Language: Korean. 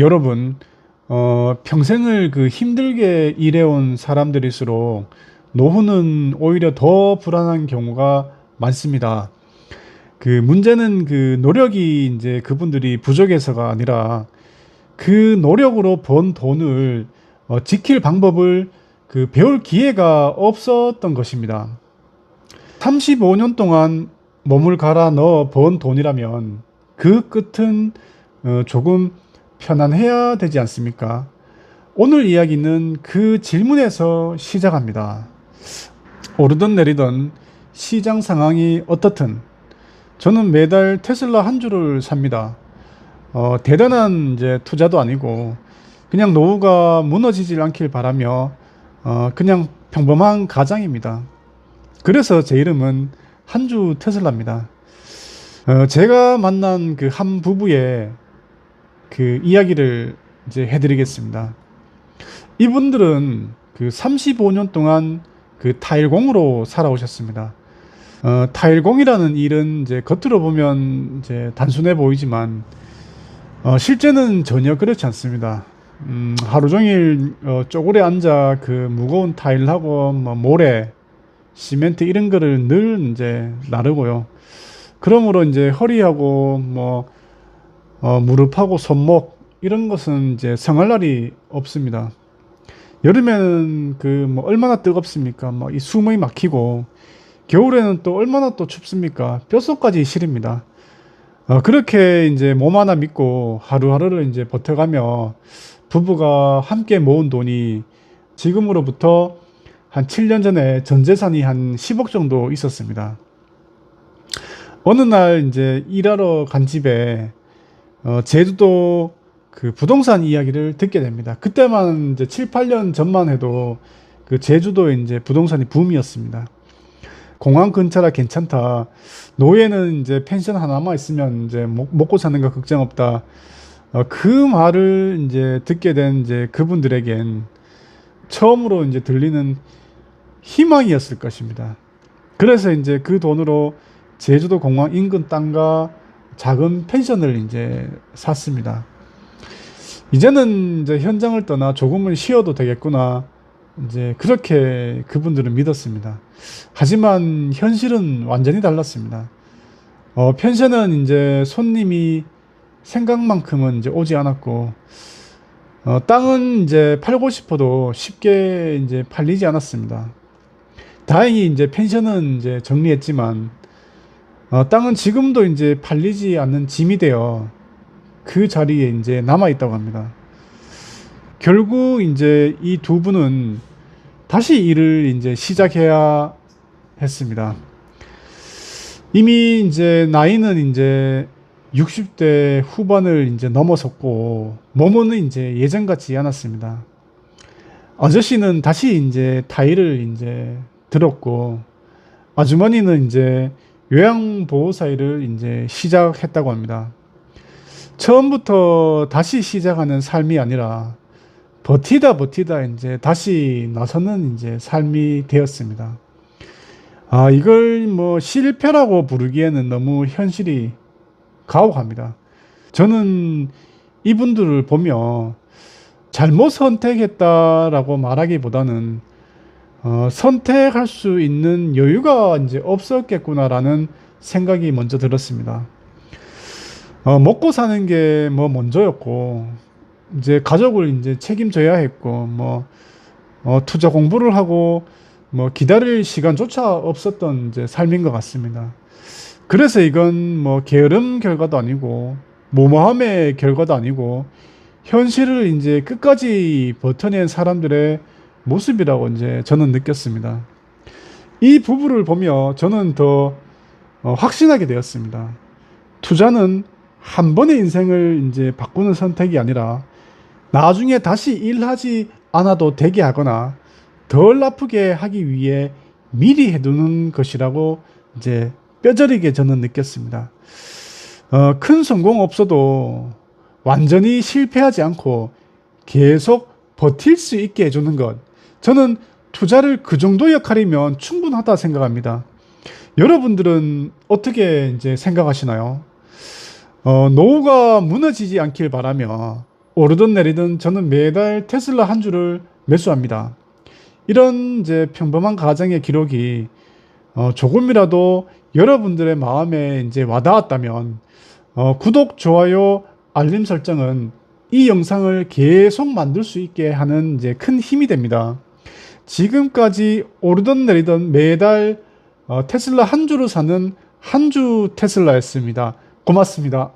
여러분, 어, 평생을 그 힘들게 일해온 사람들일수록 노후는 오히려 더 불안한 경우가 많습니다. 그 문제는 그 노력이 이제 그분들이 부족해서가 아니라 그 노력으로 번 돈을 어, 지킬 방법을 그 배울 기회가 없었던 것입니다. 35년 동안 몸을 갈아 넣어 번 돈이라면 그 끝은 어, 조금 편안해야 되지 않습니까? 오늘 이야기는 그 질문에서 시작합니다. 오르든 내리든 시장 상황이 어떻든 저는 매달 테슬라 한 주를 삽니다. 어, 대단한 이제 투자도 아니고 그냥 노후가 무너지질 않길 바라며 어, 그냥 평범한 가장입니다. 그래서 제 이름은 한주 테슬라입니다. 어, 제가 만난 그 한 부부의 그 이야기를 이제 해드리겠습니다. 이분들은 그 35년 동안 그 타일공으로 살아오셨습니다. 어, 타일공이라는 일은 이제 겉으로 보면 이제 단순해 보이지만 어, 실제는 전혀 그렇지 않습니다. 음, 하루 종일 어, 쪼그려 앉아 그 무거운 타일하고 뭐 모래, 시멘트 이런 거를 늘 이제 나르고요. 그러므로 이제 허리하고 뭐 어, 무릎하고 손목 이런 것은 이제 성할 날이 없습니다. 여름에는 그 뭐 얼마나 뜨겁습니까? 뭐이 숨이 막히고 겨울에는 또 얼마나 또 춥습니까? 뼛속까지 시립니다. 어, 그렇게 이제 몸 하나 믿고 하루하루를 이제 버텨가며 부부가 함께 모은 돈이 지금으로부터 한 7년 전에 전 재산이 한 10억 정도 있었습니다. 어느 날 이제 일하러 간 집에 어, 제주도 그 부동산 이야기를 듣게 됩니다. 그때만 이제 7, 8년 전만 해도 그 제주도에 이제 부동산이 붐이었습니다. 공항 근처라 괜찮다. 노예는 이제 펜션 하나만 있으면 이제 먹, 먹고 사는 거 걱정 없다. 어, 그 말을 이제 듣게 된 이제 그분들에겐 처음으로 이제 들리는 희망이었을 것입니다. 그래서 이제 그 돈으로 제주도 공항 인근 땅과 작은 펜션을 이제 샀습니다. 이제는 이제 현장을 떠나 조금은 쉬어도 되겠구나. 이제 그렇게 그분들은 믿었습니다. 하지만 현실은 완전히 달랐습니다. 어, 펜션은 이제 손님이 생각만큼은 이제 오지 않았고, 어, 땅은 이제 팔고 싶어도 쉽게 이제 팔리지 않았습니다. 다행히 이제 펜션은 이제 정리했지만, 어, 땅은 지금도 이제 팔리지 않는 짐이 되어 그 자리에 이제 남아 있다고 합니다. 결국 이제 이 두 분은 다시 일을 이제 시작해야 했습니다. 이미 이제 나이는 이제 60대 후반을 이제 넘어섰고 몸은 이제 예전 같지 않았습니다. 아저씨는 다시 이제 타일을 이제 들었고 아주머니는 이제 요양보호사 일을 이제 시작했다고 합니다. 처음부터 다시 시작하는 삶이 아니라 버티다 버티다 이제 다시 나서는 이제 삶이 되었습니다. 아, 이걸 뭐 실패라고 부르기에는 너무 현실이 가혹합니다. 저는 이분들을 보며 잘못 선택했다라고 말하기보다는 어, 선택할 수 있는 여유가 이제 없었겠구나라는 생각이 먼저 들었습니다. 어, 먹고 사는 게 뭐 먼저였고, 이제 가족을 이제 책임져야 했고, 뭐, 어, 투자 공부를 하고, 뭐 기다릴 시간조차 없었던 이제 삶인 것 같습니다. 그래서 이건 뭐 게으름 결과도 아니고, 모모함의 결과도 아니고, 현실을 이제 끝까지 버텨낸 사람들의 모습이라고 이제 저는 느꼈습니다. 이 부부를 보며 저는 더 어, 확신하게 되었습니다. 투자는 한 번의 인생을 이제 바꾸는 선택이 아니라 나중에 다시 일하지 않아도 되게 하거나 덜 아프게 하기 위해 미리 해두는 것이라고 이제 뼈저리게 저는 느꼈습니다. 어, 큰 성공 없어도 완전히 실패하지 않고 계속 버틸 수 있게 해주는 것. 저는 투자를 그 정도 역할이면 충분하다 생각합니다. 여러분들은 어떻게 이제 생각하시나요? 어, 노후가 무너지지 않길 바라며 오르든 내리든 저는 매달 테슬라 한 주를 매수합니다. 이런 이제 평범한 가정의 기록이 어, 조금이라도 여러분들의 마음에 이제 와닿았다면 어, 구독, 좋아요, 알림 설정은 이 영상을 계속 만들 수 있게 하는 이제 큰 힘이 됩니다. 지금까지 오르던 내리던 매달 어, 테슬라 한 주를 사는 한 주 테슬라였습니다. 고맙습니다.